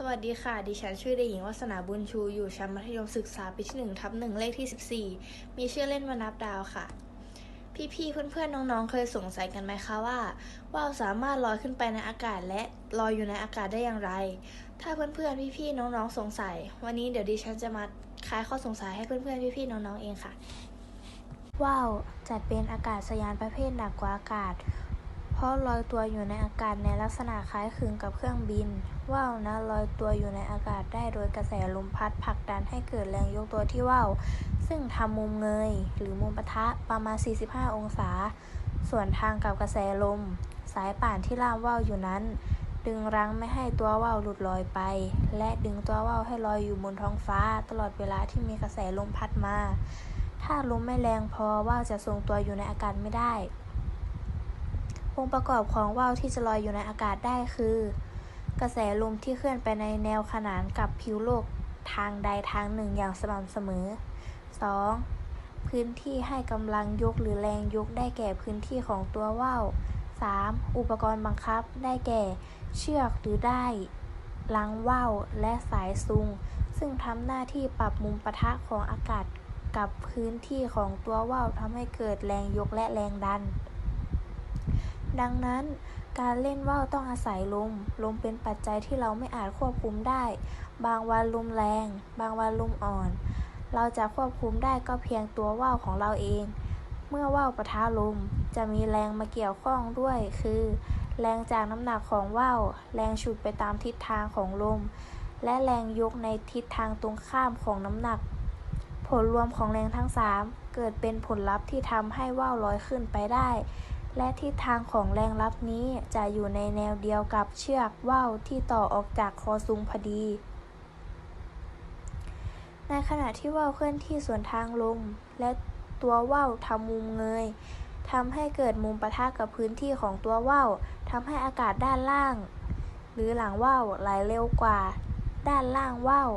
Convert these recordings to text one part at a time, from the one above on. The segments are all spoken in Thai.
สวัสดีค่ะ ดิฉันชื่อเด็กหญิงวัสนาบุญชู อยู่ชั้นมัธยมศึกษาปีที่1ทับหนึ่งเลขที่ 14 มีชื่อเล่นว่านับดาวค่ะ พี่ๆ เพื่อนๆ น้องๆ เคยสงสัยกันไหมคะว่าว่าวสามารถลอยขึ้นไปในอากาศและลอยอยู่ในอากาศได้อย่างไร ถ้าเพื่อนๆ พี่ๆ น้องๆ สงสัย วันนี้เดี๋ยวดิฉันจะมาคลายข้อสงสัยให้เพื่อนๆ พี่ๆ น้องๆ เองค่ะ ว่าวจัดเป็นอากาศยานประเภทหนักกว่าอากาศ เพราะลอยตัวอยู่ในอากาศในลักษณะคล้ายคลึงกับเครื่องบิน ว่าวนะลอยตัวอยู่ในอากาศได้โดยกระแสลมพัดผลักดันให้เกิดแรงยกตัวที่ว่าวซึ่งทำมุมเงย หรือมุมปะทะประมาณ 45 องศา ส่วนทางกับกระแสลม สายป่านที่ล่ามว่าวอยู่นั้น ดึงรั้งไม่ให้ตัวว่าวหลุดลอยไป และดึงตัวว่าวให้ลอยอยู่บนท้องฟ้า ตลอดเวลาที่มีกระแสลมพัดมา ถ้าลมไม่แรงพอว่าวจะทรงตัวอยู่ในอากาศไม่ได้ องค์ประกอบของว่าวที่จะลอยอยู่ในอากาศได้คือ กระแสลมที่เคลื่อนไปในแนวขนานกับผิวโลกทางใดทางหนึ่งอย่างสม่ำเสมอ 2. พื้นที่ให้กำลังยกหรือแรงยกได้แก่พื้นที่ของตัวว่าว 3. อุปกรณ์บังคับได้แก่ เชือกหรือได้ลังว่าวและสายซุง ซึ่งทำหน้าที่ปรับมุมปะทะของอากาศกับพื้นที่ของตัวว่าวทำให้เกิดแรงยกและแรงดัน ดังนั้นการเล่นว่าวต้องอาศัยลม ลมเป็นปัจจัยที่เราไม่อาจควบคุมได้ บางวันลมแรง บางวันลมอ่อน เราจะควบคุมได้ก็เพียงตัวว่าวของเราเอง เมื่อว่าวปะทะลมจะมีแรงมาเกี่ยวข้องด้วย คือ แรงจากน้ำหนักของว่าว แรงฉุดไปตามทิศทางของลม และแรงยกในทิศทางตรงข้ามของน้ำหนัก ผลรวมของแรงทั้ง 3 เกิดเป็นผลลัพธ์ที่ทำให้ว่าวลอยขึ้นไปได้ และทิศทางของแรงลับนี้จะอยู่ในแนวเดียวกับเชือกว่าวที่ต่อออกจากคอซุงพอดี ในขณะที่ว่าวเคลื่อนที่สวนทางลม และตัวว่าวทำมุมเงยทำให้เกิดมุมปะทะกับพื้นที่ของตัวว่าวทำให้อากาศด้านล่าง หรือหลังว่าวไหลเร็วกว่า ด้านล่างว่าว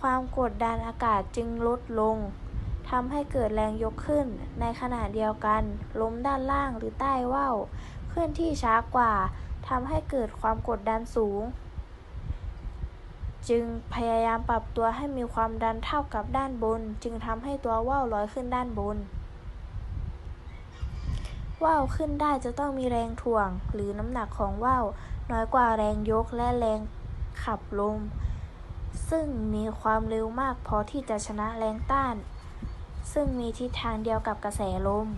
ความกดดันอากาศจึงลดลง ทำให้เกิดแรงยกขึ้น ในขณะเดียวกัน ลมด้านล่างหรือใต้ว่าวเคลื่อนที่ช้ากว่าทำให้เกิดความกดดันสูง จึงพยายามปรับตัวให้มีความดันเท่ากับด้านบน จึงทำให้ตัวว่าวลอยขึ้นด้านบนว่าวขึ้นได้จะต้องมีแรงถ่วง หรือน้ำหนักของว่าวน้อยกว่าแรงยกและแรงขับลม ซึ่งมีความเร็วมากพอที่จะชนะแรงต้าน ซึ่งมีทิศทางเดียวกับกระแสลม